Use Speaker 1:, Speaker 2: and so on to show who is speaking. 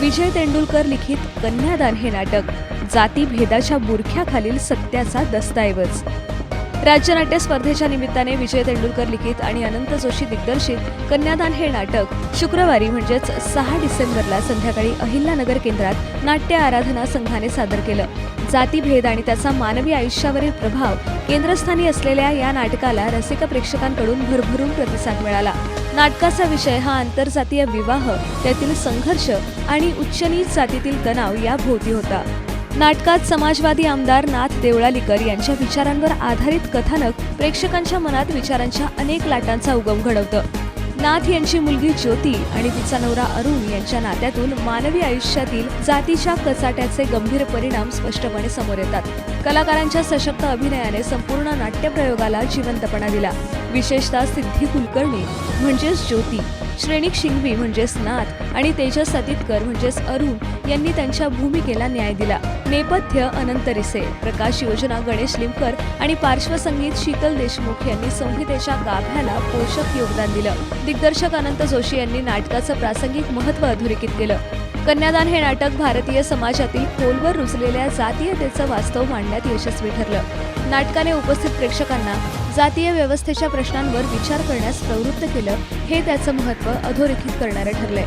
Speaker 1: विजय तेंडुलकर लिखित कन्यादान हे नाटक. जातीभेदाच्या बुरख्याखालील सत्याचा दस्तऐवज. राज्यनाट्य स्पर्धेच्या निमित्ताने विजय तेंडुलकर लिखित आणि अनंत जोशी दिग्दर्शित कन्यादान हे नाटक शुक्रवारी म्हणजेच सहा डिसेंबरला संध्याकाळी अहिल्यानगर केंद्रात नाट्य आराधना संघाने सादर केलं. जातीभेद आणि त्याचा मानवी आयुष्यावरील प्रभाव केंद्रस्थानी असलेल्या या नाटकाला रसिक प्रेक्षकांकडून भरभरून प्रतिसाद मिळाला. नाटकाचा विषय हा आंतरजातीय विवाह त्यातील संघर्ष आणि उच्चनीच जातीतील तणाव या भोवती होता. नाटकात समाजवादी आमदार नाथ देवळालीकर यांच्या विचारांवर आधारित कथानक प्रेक्षकांच्या मनात विचारांच्या अनेक लाटांचा उगम घडवतं. नाथ यांची मुलगी ज्योती आणि तिचा नवरा अरुण यांच्या नात्यातून मानवी आयुष्यातील जातीच्या कचाट्याचे गंभीर परिणाम स्पष्टपणे समोर येतात. कलाकारांच्या सशक्त अभिनयाने संपूर्ण नाट्यप्रयोगाला जिवंतपणा दिला. विशेषतः सिद्धी कुलकर्णी म्हणजेच ज्योती. श्रेणिक शिंगवी म्हणजेच नाथ आणि तेजस सतीतकर म्हणजेच अरुण यांनी त्यांच्या भूमिकेला न्याय दिला. नेपथ्य अनंत रिसे प्रकाश योजना गणेश लिमकर आणि पार्श्वसंगीत शीतल देशमुख यांनी संहितेच्या गाभ्याला पोषक योगदान दिलं. दिग्दर्शक अनंत जोशी यांनी नाटकाचं प्रासंगिक महत्त्व अधोरेखित केलं. कन्यादान हे नाटक भारतीय समाजातील खोलवर रुजलेल्या जातीयतेचं वास्तव मांडण्यात यशस्वी ठरलं. नाटकाने उपस्थित प्रेक्षकांना जातीय व्यवस्थेच्या प्रश्नांवर विचार करण्यास प्रवृत्त केलं हे त्याचं महत्त्व अधोरेखित करणारं ठरलंय.